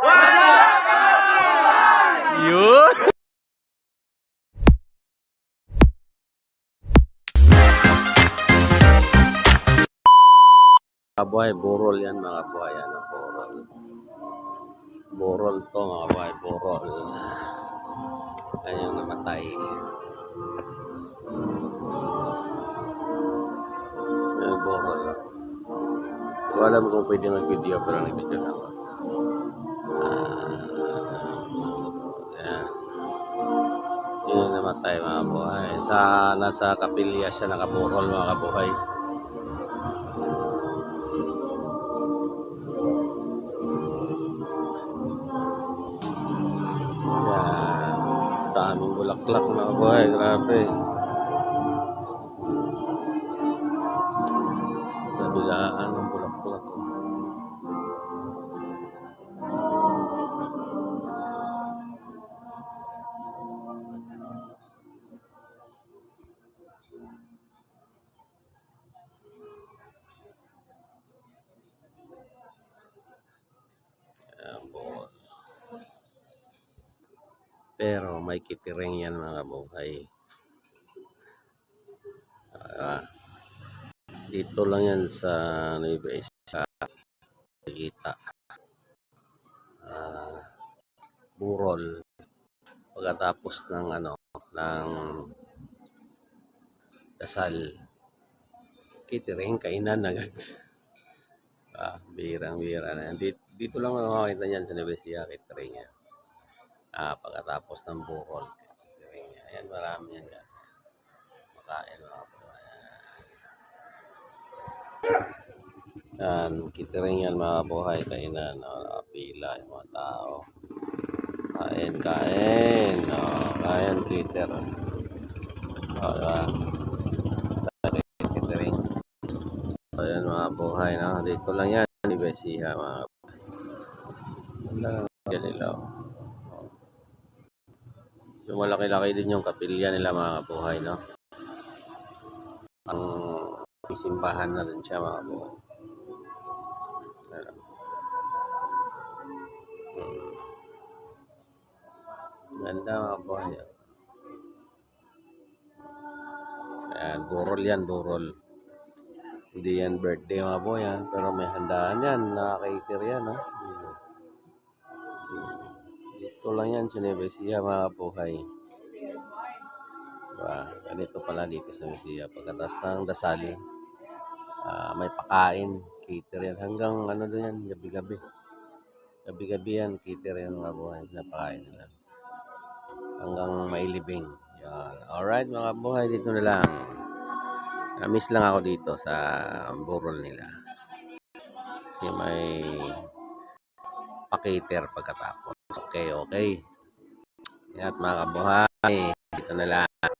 Yun! Mga buhay, burol yan mga buhay. Ano, burol. Burol to mga buhay, burol. Yan yung namatay. Yan, burol. Hindi ko alam kung pwede mag-video pero nag-video na. Namatay mga buhay. Sa, nasa kapilya siya nakaburol mga kabuhay. Daming bulaklak mga buhay. Grabe. Pero may kitiring yan mga buhay. Ah, dito lang yan sa Nueva Ecija. Kita. Ah, burol. Pagkatapos ng ano, ng dasal. Kitiring, kainan agad. Ah, birang-bira na. Dito, dito lang makakita niyan sa Nueva Ecija, kitiring yan. Ah, pagkatapos ng yan. Ayan, marami yan. yan. Makain mga buhay. Yan, kitiring yan mga buhay. Kainan, oh, nakapila yung mga tao. Kain, kain. Oh, kain, kiter. Oh, diba? Kitiring. So, yan mga buhay. No? Dito lang yan. Ibesiha mga buhay. Ganda lang yan. Yung malaki-laki din yung kapilya nila mga buhay, no? Ang simbahan na rin siya mga buhay. Ano? Hmm. Ganda mga buhay. oh. Ayan, burol yan, burol. Hindi yan birthday mga buhay, ha? pero may handaan yan. Nakakaiter yan, ha? Dito lang yan sa Nevesia mga buhay. Diba? Ganito pala dito sa Nevesia. Pagkatapos ng dasali, ah, may pakain, cater yan. Hanggang ano doon yan, gabi-gabi. Gabi-gabi yan, cater yan mga buhay. Napakain nila. Hanggang mailibing. Yan. Alright mga buhay, dito na lang. Na-miss lang ako dito sa burol nila. Kasi may pa-cater pagkatapos. Okay, okay. Yan mga kabuhay. Dito na lang.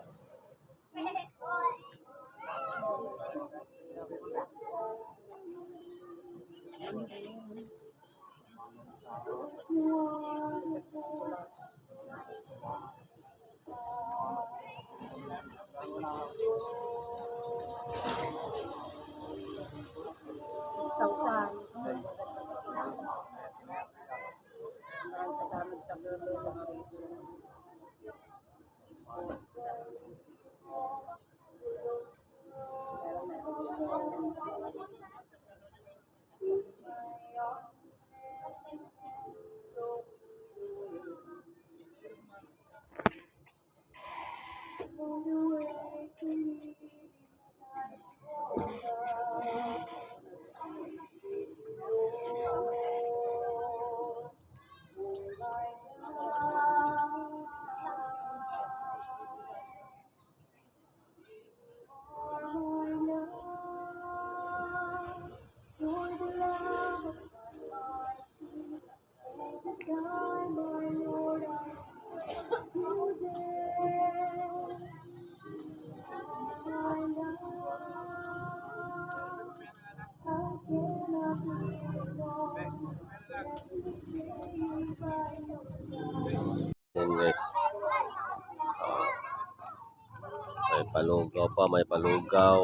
Palugaw pa, may palugaw.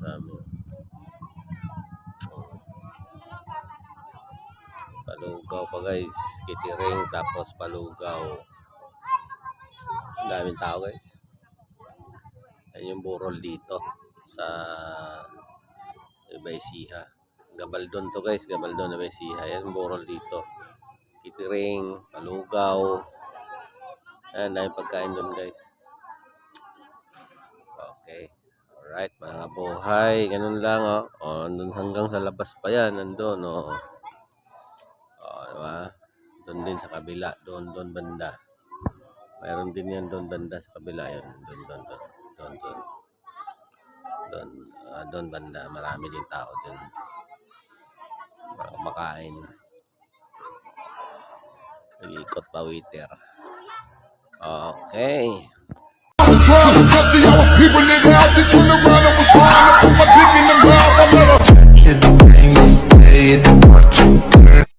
Dami. Palugaw pa guys. Kitiring tapos palugaw. Daming tao guys. Ayan yung burol dito sa Ibaysiha. Gabaldon to guys, Gabaldon na Ibaysiha. Ayan burol dito. Kitiring, palugaw. Ayan, dahil pagkain doon guys. Okay. Alright, mga buhay. Ganun lang, oh. oh andun hanggang sa labas pa yan. Nandun, oh. Oh, diba? Doon din sa kabila. Doon, doon banda. Mayroon din yan doon banda sa kabila. Yan. Doon, doon, doon. Doon, doon. Doon, ah, doon banda. Marami din tao doon. Para kumakain. Nag-ikot pa waiter. Okay. People live out, they turn around and was trying to put my dick in the ground.